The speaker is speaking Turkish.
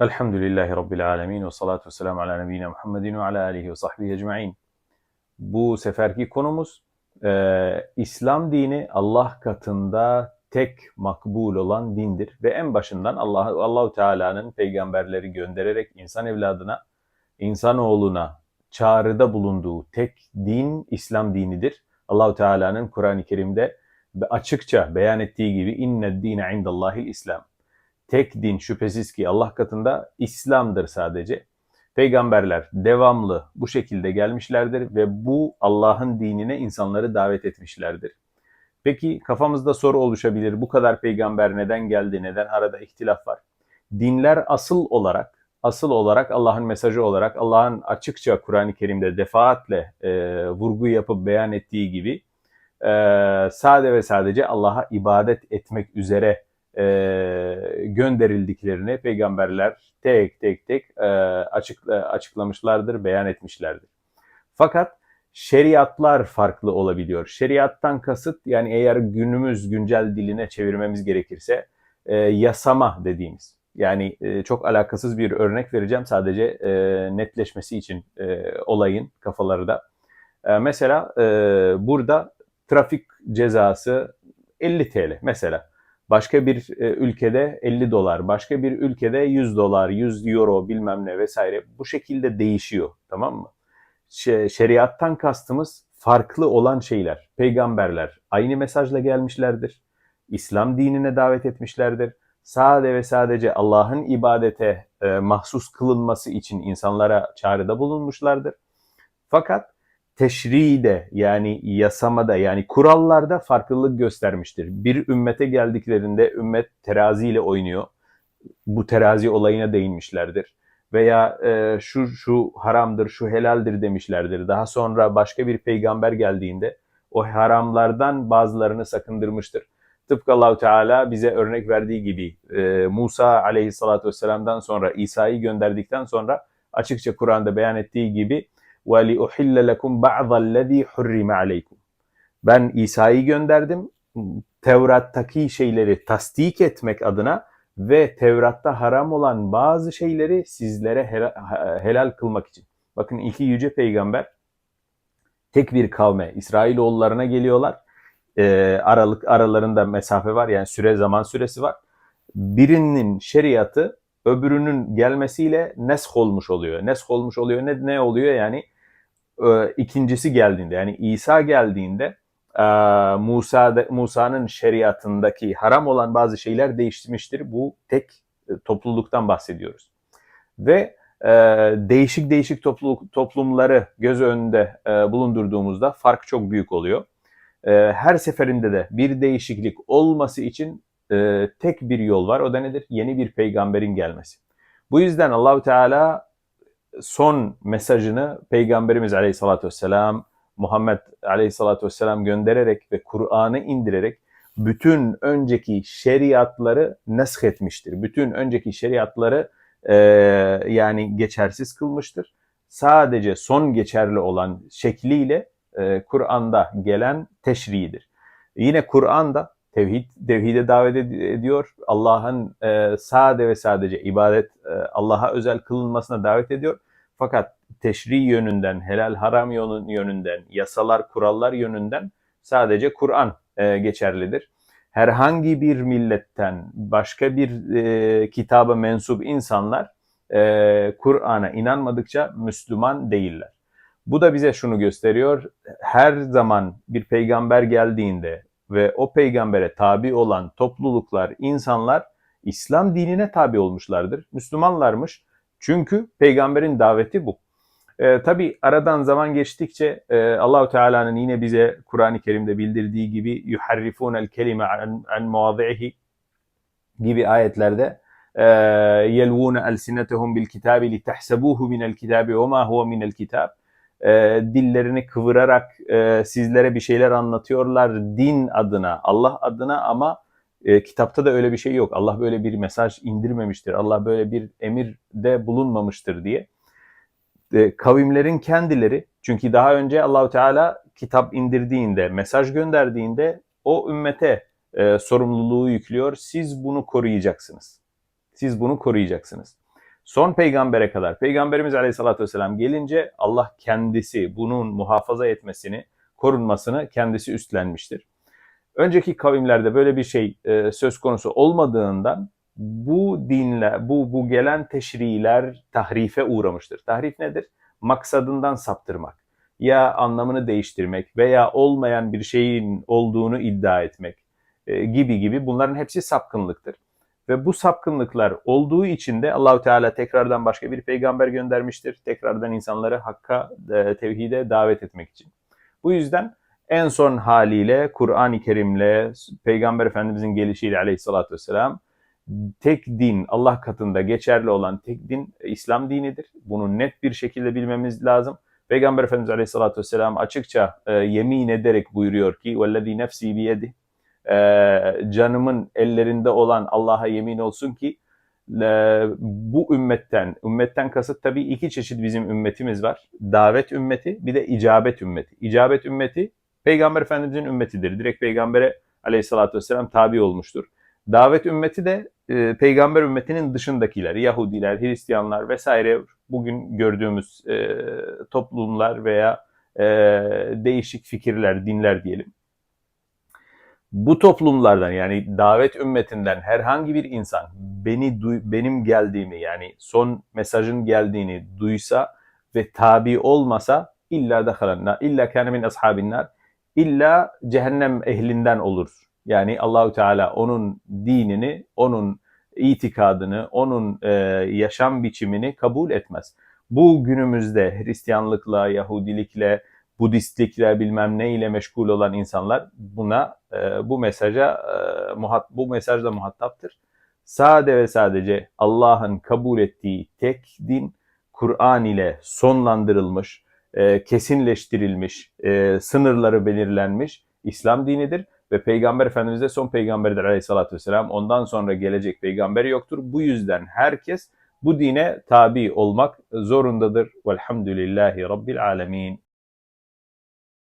Elhamdülillahi Rabbil alemin ve salatu selamu ala nebiyyina Muhammedin ve ala alihi ve sahbihi ecma'in. Bu seferki konumuz e, İslam dini Allah katında tek makbul olan dindir ve en başından Allah Allahu Teala'nın peygamberleri göndererek insan evladına, insanoğluna çağrıda bulunduğu tek din İslam dinidir. Allahu Teala'nın Kur'an-ı Kerim'de açıkça beyan ettiği gibi inne dine indallahil İslam tek din şüphesiz ki Allah katında İslam'dır sadece. Peygamberler devamlı bu şekilde gelmişlerdir ve bu Allah'ın dinine insanları davet etmişlerdir. Peki kafamızda soru oluşabilir. Bu kadar peygamber neden geldi? Neden arada ihtilaf var? Dinler asıl olarak asıl olarak Allah'ın mesajı olarak Allah'ın açıkça Kur'an-ı Kerim'de defaatle e, vurgu yapıp beyan ettiği gibi e, sade ve sadece Allah'a ibadet etmek üzere e, gönderildiklerini peygamberler tek tek tek e, açık, e, açıklamışlardır, beyan etmişlerdir. Fakat şeriatlar farklı olabiliyor. Şeriattan kasıt yani eğer günümüz güncel diline çevirmemiz gerekirse e, yasama dediğimiz. Yani e, çok alakasız bir örnek vereceğim sadece e, netleşmesi için e, olayın kafaları da. E, mesela e, burada trafik cezası 50 TL mesela. Başka bir e, ülkede 50 dolar, başka bir ülkede 100 dolar, 100 euro bilmem ne vesaire bu şekilde değişiyor tamam mı? Şeriattan kastımız farklı olan şeyler. Peygamberler aynı mesajla gelmişlerdir. İslam dinine davet etmişlerdir. Sade ve sadece Allah'ın ibadete e, mahsus kılınması için insanlara çağrıda bulunmuşlardır. Fakat teşri'de yani yasamada yani kurallarda farklılık göstermiştir. Bir ümmete geldiklerinde ümmet teraziyle oynuyor. Bu terazi olayına değinmişlerdir. Veya e, şu şu haramdır, şu helaldir demişlerdir. Daha sonra başka bir peygamber geldiğinde o haramlardan bazılarını sakındırmıştır. Tıpkı Allahu Teala bize örnek verdiği gibi e, Musa aleyhissalatü vesselam'dan sonra İsa'yı gönderdikten sonra açıkça Kur'an'da beyan ettiği gibi ve li uhille lekum ba'dallezî hurrime aleykum. Ben İsa'yı gönderdim. Tevrat'taki şeyleri tasdik etmek adına ve Tevrat'ta haram olan bazı şeyleri sizlere helal kılmak için. Bakın iki yüce peygamber tek bir kavme, İsrailoğullarına geliyorlar. Ee, aralık aralarında mesafe var yani süre zaman süresi var. Birinin şeriatı öbürünün gelmesiyle nesk olmuş oluyor. Nesk olmuş oluyor ne ne oluyor yani e, ikincisi geldiğinde yani İsa geldiğinde e, Musa Musa'nın şeriatındaki haram olan bazı şeyler değişmiştir. Bu tek e, topluluktan bahsediyoruz. Ve e, değişik değişik topluluk, toplumları göz önünde e, bulundurduğumuzda fark çok büyük oluyor. E, her seferinde de bir değişiklik olması için e, tek bir yol var. O da nedir? Yeni bir peygamberin gelmesi. Bu yüzden Allahu Teala son mesajını Peygamberimiz Aleyhisselatü Vesselam, Muhammed Aleyhisselatü Vesselam göndererek ve Kur'an'ı indirerek bütün önceki şeriatları nesk etmiştir. Bütün önceki şeriatları e, yani geçersiz kılmıştır. Sadece son geçerli olan şekliyle e, Kur'an'da gelen teşriğidir. Yine Kur'an'da tevhid, tevhide davet ediyor. Allah'ın e, sade ve sadece ibadet e, Allah'a özel kılınmasına davet ediyor. Fakat teşri yönünden, helal haram yönünden, yasalar, kurallar yönünden sadece Kur'an e, geçerlidir. Herhangi bir milletten başka bir e, kitaba mensup insanlar e, Kur'an'a inanmadıkça Müslüman değiller. Bu da bize şunu gösteriyor. Her zaman bir peygamber geldiğinde ve o peygambere tabi olan topluluklar, insanlar İslam dinine tabi olmuşlardır. Müslümanlarmış. Çünkü peygamberin daveti bu. E, Tabi aradan zaman geçtikçe e, Allahu Teala'nın yine bize Kur'an-ı Kerim'de bildirdiği gibi yuharrifunel kelime an, an muadihi gibi ayetlerde e, yelvune elsinetehum bil kitabi li tahsebuhu minel kitabi ve ma huve minel kitab e, dillerini kıvırarak e, sizlere bir şeyler anlatıyorlar din adına, Allah adına ama e, kitapta da öyle bir şey yok. Allah böyle bir mesaj indirmemiştir. Allah böyle bir emirde bulunmamıştır diye. E, kavimlerin kendileri çünkü daha önce Allahu Teala kitap indirdiğinde, mesaj gönderdiğinde o ümmete e, sorumluluğu yüklüyor. Siz bunu koruyacaksınız. Siz bunu koruyacaksınız. Son peygambere kadar Peygamberimiz Aleyhisselatü Vesselam gelince Allah kendisi bunun muhafaza etmesini, korunmasını kendisi üstlenmiştir. Önceki kavimlerde böyle bir şey e, söz konusu olmadığından bu dinler, bu bu gelen teşriler tahrife uğramıştır. Tahrif nedir? Maksadından saptırmak ya anlamını değiştirmek veya olmayan bir şeyin olduğunu iddia etmek e, gibi gibi bunların hepsi sapkınlıktır. Ve bu sapkınlıklar olduğu için de Allahu Teala tekrardan başka bir peygamber göndermiştir. Tekrardan insanları hakka, e, tevhide davet etmek için. Bu yüzden en son haliyle Kur'an-ı Kerim'le Peygamber Efendimizin gelişiyle aleyhissalatü vesselam tek din Allah katında geçerli olan tek din İslam dinidir. Bunu net bir şekilde bilmemiz lazım. Peygamber Efendimiz Aleyhisselatü Vesselam açıkça e, yemin ederek buyuruyor ki وَالَّذ۪ي nefsi biyedi e, canımın ellerinde olan Allah'a yemin olsun ki e, bu ümmetten, ümmetten kasıt tabii iki çeşit bizim ümmetimiz var. Davet ümmeti bir de icabet ümmeti. İcabet ümmeti Peygamber Efendimizin ümmetidir. Direkt Peygamber'e aleyhissalatü vesselam tabi olmuştur. Davet ümmeti de e, peygamber ümmetinin dışındakiler, Yahudiler, Hristiyanlar vesaire bugün gördüğümüz e, toplumlar veya e, değişik fikirler, dinler diyelim. Bu toplumlardan yani davet ümmetinden herhangi bir insan beni benim geldiğimi yani son mesajın geldiğini duysa ve tabi olmasa illa dahalanna illa kana min ashabinnar illa cehennem ehlinden olur. Yani Allahü Teala onun dinini, onun itikadını, onun e, yaşam biçimini kabul etmez. Bu günümüzde Hristiyanlıkla, Yahudilikle, Budistlikle bilmem ne ile meşgul olan insanlar buna e, bu mesaja e, muhat bu mesajla muhataptır. Sade ve sadece Allah'ın kabul ettiği tek din Kur'an ile sonlandırılmış, e, kesinleştirilmiş, e, sınırları belirlenmiş İslam dinidir ve Peygamber Efendimiz de son peygamberidir aleyhissalatü vesselam. Ondan sonra gelecek peygamber yoktur. Bu yüzden herkes bu dine tabi olmak zorundadır. Velhamdülillahi Rabbil alemin.